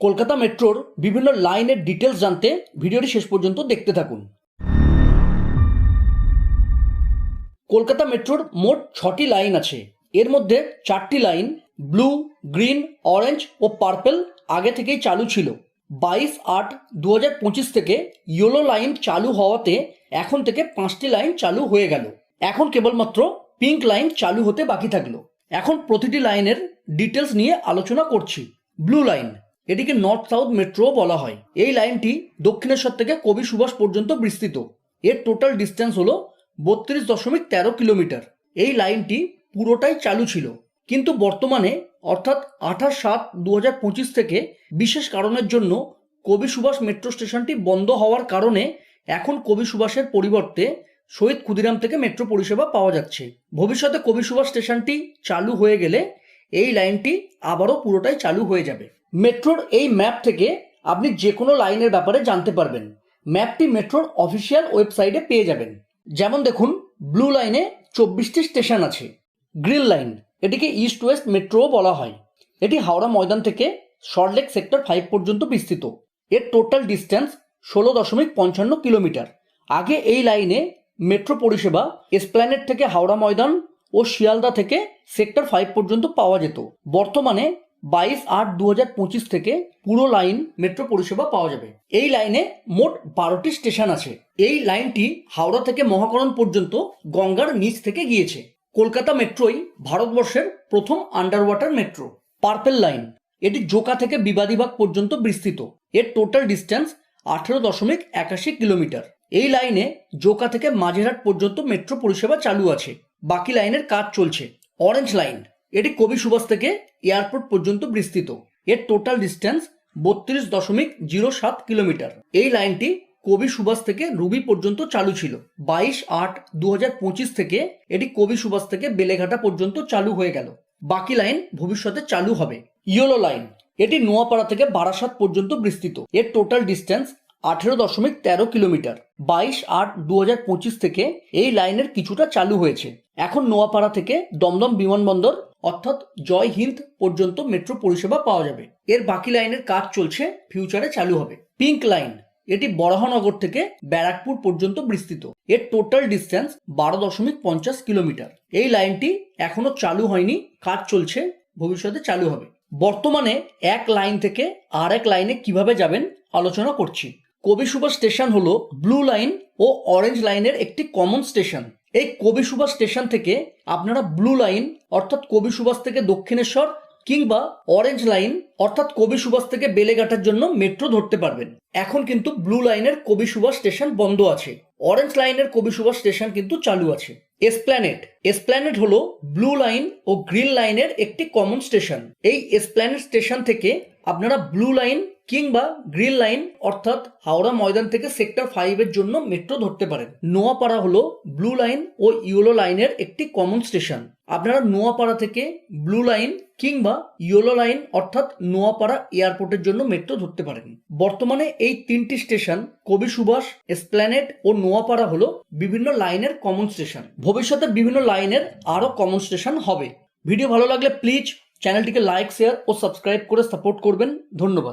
কলকাতা মেট্রোর বিভিন্ন লাইনের ডিটেলস জানতে ভিডিওটি শেষ পর্যন্ত দেখতে থাকুন। কলকাতা মেট্রোর মোট ছটি লাইন আছে। এর মধ্যে চারটি লাইন ব্লু, গ্রিন অরেঞ্জ ও পার্পেল আগে থেকেই চালু ছিল। বাইশ আট দু হাজার পঁচিশ থেকে ইয়েলো লাইন চালু হওয়াতে এখন থেকে পাঁচটি লাইন চালু হয়ে গেল। এখন কেবলমাত্র পিঙ্ক লাইন চালু হতে বাকি থাকল। এখন প্রতিটি লাইনের ডিটেলস নিয়ে আলোচনা করছি। ব্লু লাইন এটিকে নর্থ সাউথ মেট্রো বলা হয়। এই লাইনটি দক্ষিণেশ্বর থেকে কবি সুভাষ পর্যন্ত বিস্তৃত। এর টোটাল ডিস্টেন্স হলো বত্রিশ দশমিক তেরো কিলোমিটার। এই লাইনটি পুরোটাই চালু ছিল। কিন্তু বর্তমানে, অর্থাৎ আঠাশ সাত দু পঁচিশ থেকে বিশেষ কারণের জন্য কবি সুভাষ মেট্রো স্টেশনটি বন্ধ হওয়ার কারণে এখন কবি সুভাষের পরিবর্তে শহীদ ক্ষুদিরাম থেকে মেট্রো পরিষেবা পাওয়া যাচ্ছে। ভবিষ্যতে কবি সুভাষ স্টেশনটি চালু হয়ে গেলে এই লাইনটি আবারও পুরোটাই চালু হয়ে যাবে। মেট্রোর এই ম্যাপ থেকে আপনি যে কোনো লাইনের ব্যাপারে জানতে পারবেন। ম্যাপটি মেট্রোর অফিসিয়াল ওয়েবসাইটে পেয়ে যাবেন। যেমন দেখুন, ব্লু লাইনে চব্বিশটি স্টেশন আছে। গ্রিন লাইন, এটিকে ইস্ট ওয়েস্ট মেট্রোও বলা হয়। এটি হাওড়া ময়দান থেকে সল্টলেক সেক্টর ফাইভ পর্যন্ত বিস্তৃত। এর টোটাল ডিস্টেন্স ষোলো দশমিক পঞ্চান্ন কিলোমিটার। আগে এই লাইনে মেট্রো পরিষেবা এসপ্ল্যানেট থেকে হাওড়া ময়দান ও শিয়ালদা থেকে সেক্টর ফাইভ পর্যন্ত পাওয়া যেত। বর্তমানে বাইশ আট দু হাজার পঁচিশ থেকে পুরো লাইন মেট্রো পরিষেবা পাওয়া যাবে। এই লাইনে মোট বারোটি স্টেশন আছে। এই লাইনটি হাওড়া থেকে মহাকরণ পর্যন্ত গঙ্গার নিচ থেকে গিয়েছে। কলকাতা মেট্রোই ভারতবর্ষের প্রথম under water metro purple line এটি জোকা থেকে বিবাদীবাগ পর্যন্ত বিস্তৃত। এর টোটাল ডিস্টেন্স আঠেরো দশমিক একাশি কিলোমিটার। এই লাইনে জোকা থেকে মাঝেরহাট পর্যন্ত মেট্রো পরিষেবা চালু আছে। বাকি লাইনের কাজ চলছে। অরেঞ্জ লাইন এটি কবি সুভাষ থেকে এয়ারপোর্ট পর্যন্ত বিস্তৃত। এর টোটাল ডিস্টেন্স বত্রিশ দশমিক জিরো সাত কিলোমিটার। এই লাইনটি কবি সুভাষ থেকে রুবি পর্যন্ত চালু ছিল। বাইশ আট দু থেকে এটি কবি সুভাষ থেকে বেলেঘাটা পর্যন্ত চালু হয়ে গেল। বাকি লাইন ভবিষ্যতে চালু হবে। ইয়েলো লাইন, এটি নোয়াপাড়া থেকে বারাসাত পর্যন্ত বিস্তৃত। এর টোটাল ডিস্টেন্স আঠেরো দশমিক তেরো কিলোমিটার। বাইশ আট দু হাজার পঁচিশ থেকে এই লাইনের কিছুটা চালু হয়েছে। এখন নোয়াপাড়া থেকে দমদম বিমানবন্দর অর্থাৎ জয় হিন্দ পর্যন্ত মেট্রো পরিষেবা পাওয়া যাবে। এর বাকি লাইনের কাজ চলছে, ফিউচারে চালু হবে। পিঙ্ক লাইন, এটি বরাহনগর থেকে ব্যারাকপুর পর্যন্ত বিস্তৃত। এর টোটাল ডিস্টেন্স বারো দশমিক পঞ্চাশ কিলোমিটার। এই লাইনটি এখনও চালু হয়নি, কাজ চলছে, ভবিষ্যতে চালু হবে। বর্তমানে এক লাইন থেকে আর এক লাইনে কীভাবে যাবেন আলোচনা করছি। কবি সুভাষ স্টেশন হলো ব্লু লাইন ও অরেঞ্জ লাইনের একটি কমন স্টেশন। এই কবি সুভাষ স্টেশন থেকে আপনারা ব্লু লাইন, অর্থাৎ কবি সুভাষ থেকে দক্ষিণেশ্বর কিংবা অরেঞ্জ লাইন, অর্থাৎ কবি সুভাষ থেকে বেলেঘাটার জন্য মেট্রো ধরতে পারবেন। এখন কিন্তু ব্লু লাইনের কবি সুভাষ স্টেশন বন্ধ আছে। অরেঞ্জ লাইনের কবি সুভাষ স্টেশন কিন্তু চালু আছে। এসপ্ল্যানেট। এসপ্ল্যানেট হলো ব্লু লাইন ও গ্রিন লাইনের একটি কমন স্টেশন। এই এসপ্ল্যানেট স্টেশন থেকে আপনারা ব্লু লাইন কিংবা গ্রিন লাইন অর্থাৎ হাওড়া ময়দান থেকে সেক্টর ফাইভের জন্য মেট্রো ধরতে পারেন। নোয়াপাড়া হলো ব্লু লাইন ও ইয়েলো লাইনের একটি কমন স্টেশন আপনারা নোয়াপাড়া থেকে ব্লু লাইন কিংবা ইয়েলো লাইন অর্থাৎ নোয়াপাড়া এয়ারপোর্টের জন্য মেট্রো ধরতে পারেন। বর্তমানে এই তিনটি স্টেশন কবি সুভাষ এসপ্ল্যানেট ও নোয়াপাড়া হলো বিভিন্ন লাইনের কমন স্টেশন ভবিষ্যতে বিভিন্ন লাইনের আরও কমন স্টেশন হবে। ভিডিও ভালো লাগলে প্লিজ চ্যানেলটিকে লাইক শেয়ার ও সাবস্ক্রাইব করে সাপোর্ট করবেন ধন্যবাদ